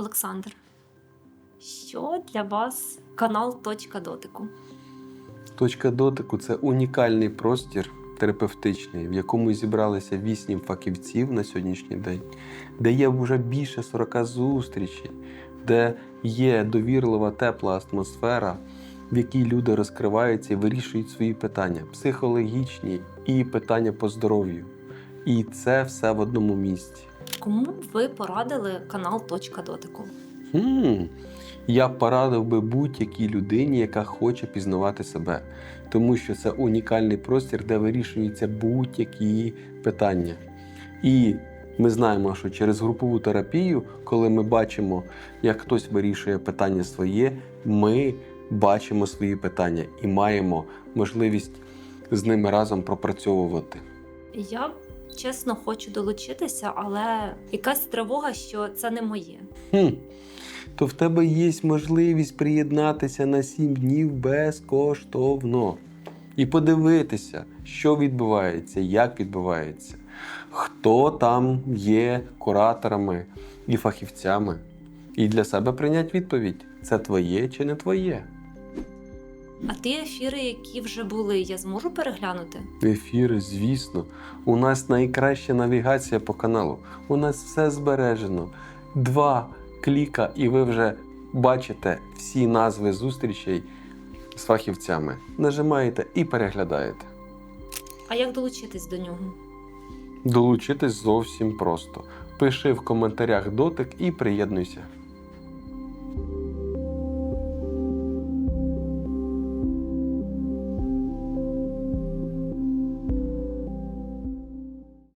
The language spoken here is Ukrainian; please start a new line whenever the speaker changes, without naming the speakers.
Олександр, що для вас канал Точка дотику?
Точка дотику це унікальний простір терапевтичний, в якому зібралися вісім фахівців на сьогоднішній день, де є вже більше 40 зустрічей, де є довірлива тепла атмосфера, в якій люди розкриваються і вирішують свої питання психологічні і питання по здоров'ю. І це все в одному місці.
Кому б ви порадили канал Точка дотику?
Хм, я порадив би будь-якій людині, яка хоче пізнавати себе, тому що це унікальний простір, де вирішуються будь-які питання. І ми знаємо, що через групову терапію, коли ми бачимо, як хтось вирішує питання своє, ми бачимо свої питання і маємо можливість з ними разом пропрацьовувати.
Я чесно хочу долучитися, але якась тривога, що це не моє.
Хм. То в тебе є можливість приєднатися на 7 днів безкоштовно і подивитися, що відбувається, як відбувається, хто там є кураторами і фахівцями. І для себе прийняти відповідь: це твоє чи не твоє.
А ті ефіри, які вже були, я зможу переглянути?
Ефіри, звісно, у нас найкраща навігація по каналу. У нас все збережено. Два кліка, і ви вже бачите всі назви зустрічей з фахівцями. Нажимаєте і переглядаєте.
А як долучитись до нього?
Долучитись зовсім просто. Пиши в коментарях дотик і приєднуйся.